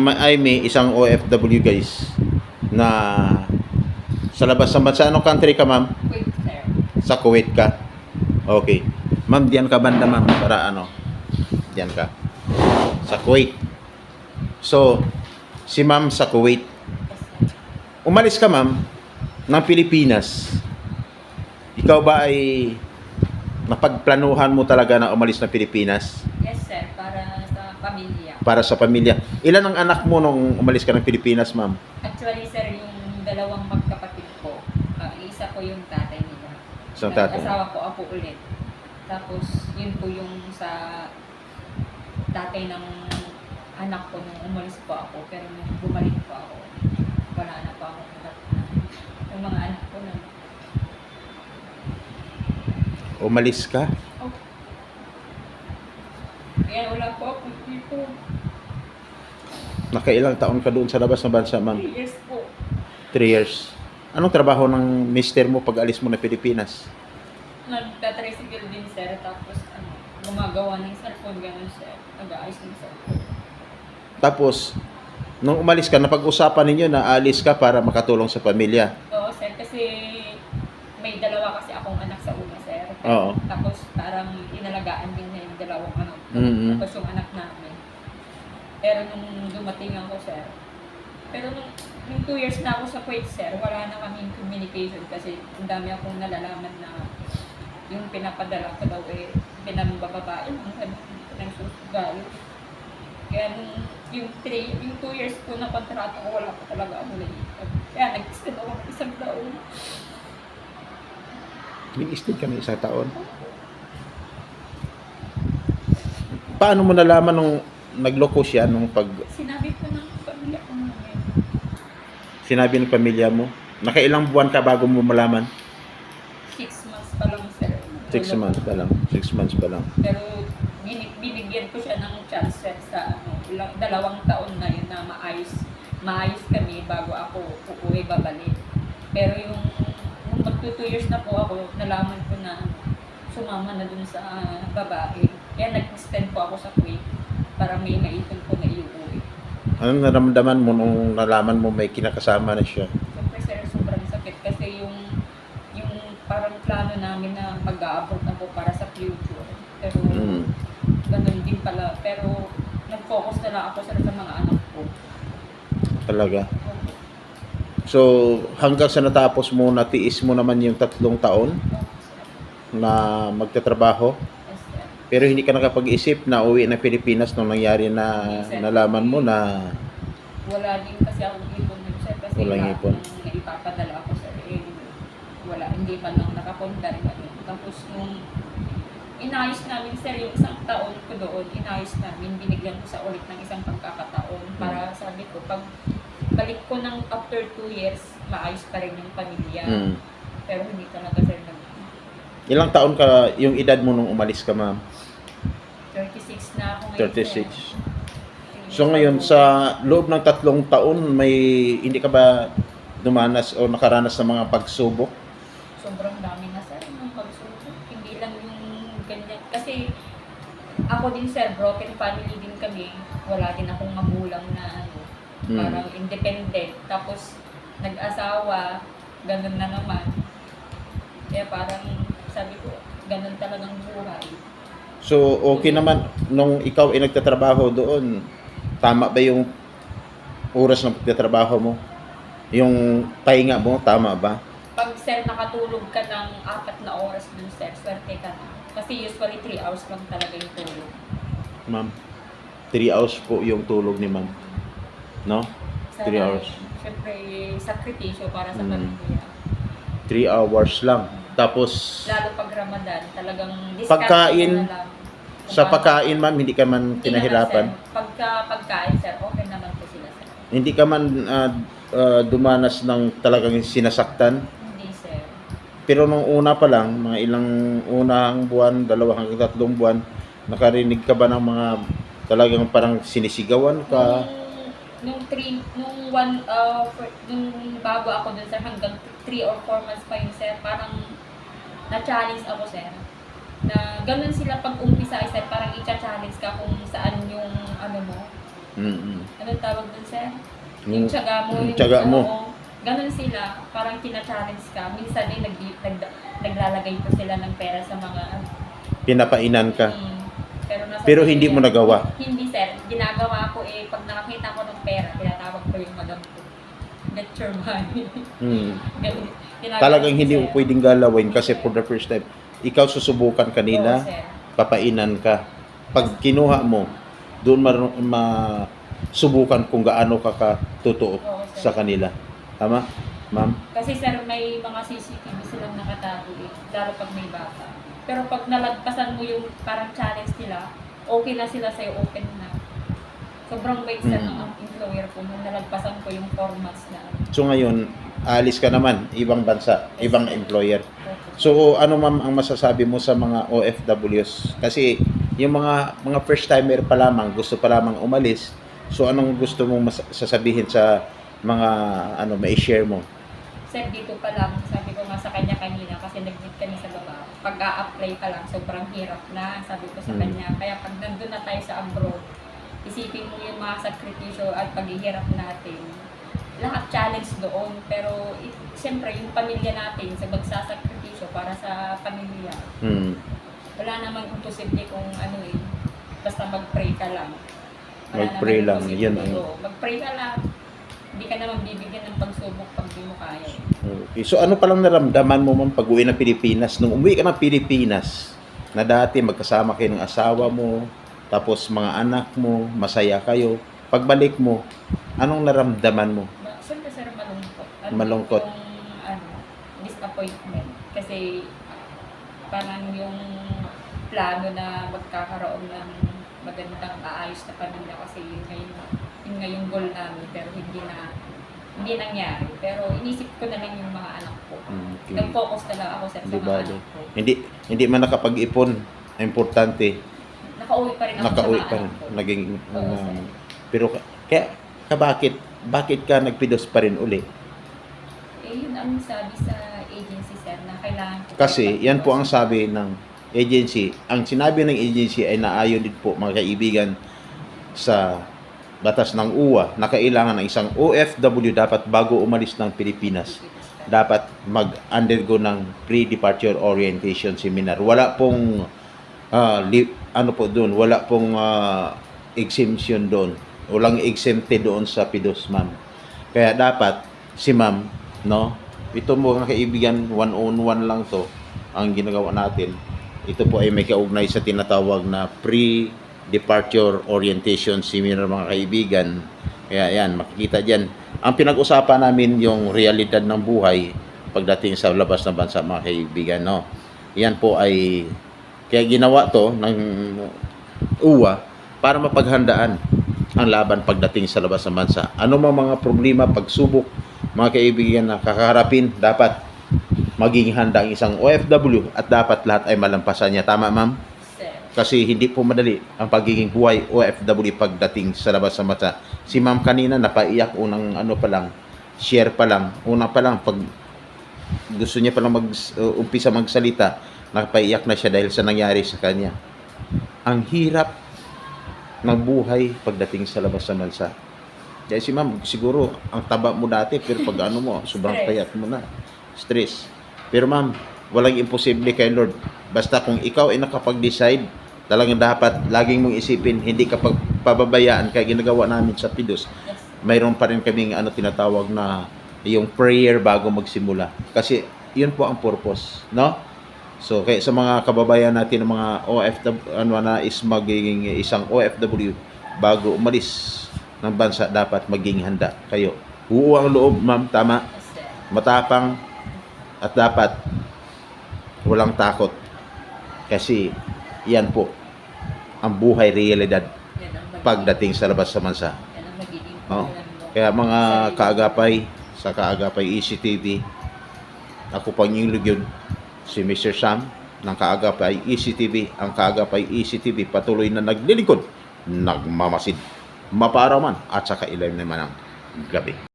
Ma'am Aimee, isang OFW guys, na sa labas ng bansa. Anong country ka, ma'am? Wait, sir. Sa Kuwait ka? Okay. Ma'am, diyan ka banda, ma'am, para ano? Diyan ka. Sa Kuwait. So, si ma'am sa Kuwait. Umalis ka, ma'am, ng Pilipinas. Ikaw ba ay napagplanuhan mo talaga na umalis ng Pilipinas Yes, sir. Para sa pamilya. Para sa pamilya? Ilan ang anak mo nung umalis ka ng Pilipinas, ma'am? Actually, sir, yung dalawang magkapatid ko, ah, isa ko yung tatay nila. Isang tatay. Asawa ko ako ulit. Tapos, yun po yung sa tatay ng anak ko nung umalis po ako. Pero nung bumalik po ako, wala na po ako. Yung mga anak ko na, Umalis ka? Kaya wala po ako dito. Nakailang taon ka doon sa labas ng bansa, ma'am? 3 years po. Three years. Anong trabaho ng mister mo pag alis mo na Pilipinas? Nagtatricycle din, sir. Tapos, ano, gumagawa ng cellphone, gano'n, sir. Nag-aayos ng cellphone. Tapos, nung umalis ka, napag-usapan ninyo na alis ka para makatulong sa pamilya. Oo, sir. Kasi may dalawa kasi akong anak sa una, sir. Oo. Tapos parang inalagaan din niya yung dalawang anak. Tapos yung anak namin. Pero nung dumating ako, sir. Pero nung, nung two years na ako sa Kuwait, sir, wala na kaming communication kasi ang dami akong nalalaman na yung pinapadala ko daw eh, pinambababae ng pinagsusugal. Kaya nung yung three, yung two years ko na kontrata ko, wala ko talaga ako naiipag. Kaya nag-extend ako ng isang taon. Nag-stay ka ng isang taon. Paano mo nalaman nung nagloko siya nung pag Sinabi ko ng pamilya ko namin. sinabi ng pamilya mo? Nakailang buwan ka bago mo malaman? Six months pa lang, sir. Six months pa lang. Six months pa lang. Pero bin- binigyan ko siya ng chance sir, sa ano, ilang, dalawang taon na yun na maayos, maayos kami bago ako uuwi babalik. Pero yung nung magto two years na po ako, nalaman ko na sumama na dun sa babae. Kaya nag-extend po ako sa Kuwait para may maipon ko na iuwi. Anong naramdaman mo nung nalaman mo may kinakasama na siya? Siyempre sir, sobrang sakit kasi yung yung parang plano namin na mag-a-abroad ako para sa future. Pero Mm. ganun din pala. Pero nag-focus na lang ako sir sa mga anak ko. Talaga. So, hanggang sa natapos mo, natiis mo naman yung tatlong taon na magtatrabaho. Sir. Pero hindi ka nakapag-isip na uwi ng Pilipinas nung nangyari na nalaman mo na Wala din kasi akong ipon nun sir kasi Walang lahat ipon. ng naipapadala ako sa eh, wala, hindi pa lang nakapundar ganun. Tapos nung inayos namin sir yung isang taon ko doon, inayos namin, binigyan ko sa ulit ng isang pagkakataon para sabi ko, pag balik ko ng after two years, maayos pa rin yung pamilya. mm, Pero hindi talaga sir nag ilang taon ka yung edad mo nung umalis ka, ma'am? 36 na ako ngayon. 36. sir. So ngayon sa loob ng tatlong taon may hindi ka ba dumanas o nakaranas ng mga pagsubok? sobrang dami na sir yung pagsusok. Hindi lang yung ganyan. Kasi ako din sir, broken family din kami. Wala din akong magulang na ano, Hmm. parang independent. Tapos nag-asawa, ganun na naman. Kaya parang sabi ko, ganun talagang buhay. So okay naman nung ikaw ay nagtatrabaho doon. Tama ba yung oras ng pagtatrabaho mo? Yung pahinga mo, tama ba? Pag sir nakatulog ka ng apat na oras dun sir, swerte ka na. Kasi usually 3 hours lang talaga yung tulog. Ma'am, 3 hours po yung tulog ni ma'am. No? Sa Three hours. Siyempre, sakripisyo para sa Mm. pamilya. 3 hours lang. Tapos Lalo pag Ramadan, talagang discount Pagkain, na lang. Kung sa paano- pagkain ma'am, hindi ka man Hindi naman, sir. Pagka pagkain, sir, okay naman po sila, sir. Hindi ka man ah, ah, dumanas ng talagang sinasaktan. Hindi, sir. Pero nung una pa lang, mga ilang unang buwan, dalawa hanggang tatlong buwan, nakarinig ka ba ng mga talagang parang sinisigawan ka? Nung, nung three, nung one, uh, for, nung bago ako dun, sir, hanggang 3 or 4 months pa yun, sir, parang na-challenge ako, sir. Na ganun sila pag umpisa, sir, parang i-challenge ka kung saan yung, ano mo, Mm-mm. Anong tawag dun, sir? Yung, tsaga mo. yung tsaga mo. oo. Ganun sila, parang tina-challenge ka. Minsan eh, nag, nag, naglalagay pa sila ng pera sa mga pinapainan ka. Mm. Pero, nasa Pero hindi mo nagawa. Hindi sir, ginagawa ko eh, pag nakakita ko ng pera, tinatawag ko yung madam ko. Get your money. Mm. Ganun, Talagang hindi mo pwedeng galawin kasi for the first time, ikaw susubukan kanila, papainan ka. Pag kinuha mo, doon mar- masubukan kung gaano ka katutuot Oo, sir. sa kanila. Tama? Ma'am? Kasi sir, may mga CCTV silang nakatago eh, lalo pag may bata. Pero pag nalagpasan mo yung parang challenge nila, okay na sila sa'yo, open na. Sobrang wait sa Mm. ng employer ko nung nalagpasan ko yung formats na. So ngayon, alis ka naman, ibang bansa, ibang employer. So ano ma'am ang masasabi mo sa mga OFWs? Kasi yung mga mga first timer pa lamang, gusto pa lamang umalis. So anong gusto mong sasabihin sa mga ano may share mo? Sir, dito pa lang, sabi ko nga sa kanya kanina, kasi nag-meet kami sa baba, pag a-apply pa lang, sobrang hirap na, sabi ko sa Mm. kanya. Kaya pag nandun na tayo sa abroad, isipin mo yung mga sakripisyo at paghihirap natin. Lahat challenge doon, pero it, siyempre yung pamilya natin, sa magsasakripisyo para sa pamilya, Hmm. wala namang imposible kung ano eh, basta mag-pray ka lang. Mag-pray namang lang, yun ang- Oo, Mag-pray ka lang. Hindi ka naman bibigyan ng pagsubok pag di mo kaya. eh. Okay. So ano palang naramdaman mo ma'am pag uwi ng Pilipinas? Nung umuwi ka ng Pilipinas, na dati magkasama kayo ng asawa mo, tapos mga anak mo, masaya kayo. Pagbalik mo, anong naramdaman mo? Sir, malungkot. Yung, ano, disappointment. Kasi parang yung plano na magkakaroon ng magandang aayos na pamilya kasi yun nga yung, yun nga yung goal namin pero hindi na hindi nangyari. Pero inisip ko na lang yung mga anak ko. Hmm, okay. Nag-focus na lang ako sa Di mga anak ko. Hindi hindi man nakapag-ipon, importante, Nakauwi pa rin ako nakauwi sa mga pa anak rin. ko. Naging Oo, um, pero ka- kaya ka bakit bakit ka nagpidos pa rin uli? Ang sabi sa agency sir na kailangan. Kasi yan po ang sabi ng agency. Ang sinabi ng agency ay naayon din po mga kaibigan sa batas ng UWA na kailangan ng isang OFW dapat bago umalis ng Pilipinas dapat mag-undergo ng pre-departure orientation seminar. Wala pong ah, li- ano po doon, wala pong ah, exemption doon. Walang exempted doon sa PIDOS, ma'am. Kaya dapat si ma'am, no? Ito mo mga kaibigan, one on one lang to ang ginagawa natin. Ito po ay may kaugnay sa tinatawag na pre-departure orientation seminar mga kaibigan. Kaya yan, makikita dyan. Ang pinag-usapan namin yung realidad ng buhay pagdating sa labas ng bansa mga kaibigan. No? Yan po ay kaya ginawa to ng UWA para mapaghandaan ang laban pagdating sa labas ng bansa. Ano mang mga problema, pagsubok, mga kaibigan na kakaharapin, dapat maging handa ang isang OFW at dapat lahat ay malampasan niya. Tama, ma'am? Kasi hindi po madali ang pagiging buhay OFW pagdating sa labas ng bansa. Si ma'am kanina napaiyak unang ano pa lang, share pa lang, una pa lang pag gusto niya pa lang mag uh, umpisa magsalita, napaiyak na siya dahil sa nangyari sa kanya. Ang hirap ng buhay pagdating sa labas ng bansa. Kaya si ma'am, siguro ang taba mo dati pero pag ano mo, sobrang payat mo na. Stress. Pero ma'am, walang imposible kay Lord. Basta kung ikaw ay nakapag-decide, talagang dapat laging mong isipin, hindi ka pag- pababayaan kaya ginagawa namin sa Pidus. Yes. Mayroon pa rin kaming ano tinatawag na yung prayer bago magsimula. Kasi yun po ang purpose, no? So kaya sa mga kababayan natin ng mga OFW ano na is magiging isang OFW bago umalis ng bansa dapat maging handa kayo. Buo ang loob, ma'am, tama matapang at dapat walang takot kasi yan po ang buhay realidad pagdating sa labas sa bansa. Oh. Kaya mga kaagapay sa kaagapay ECTV, ako pang yung lugyon, si Mr. Sam ng kaagapay ECTV, ang kaagapay ECTV patuloy na naglilingkod, nagmamasid, maparaman at saka ilalim naman ang gabi.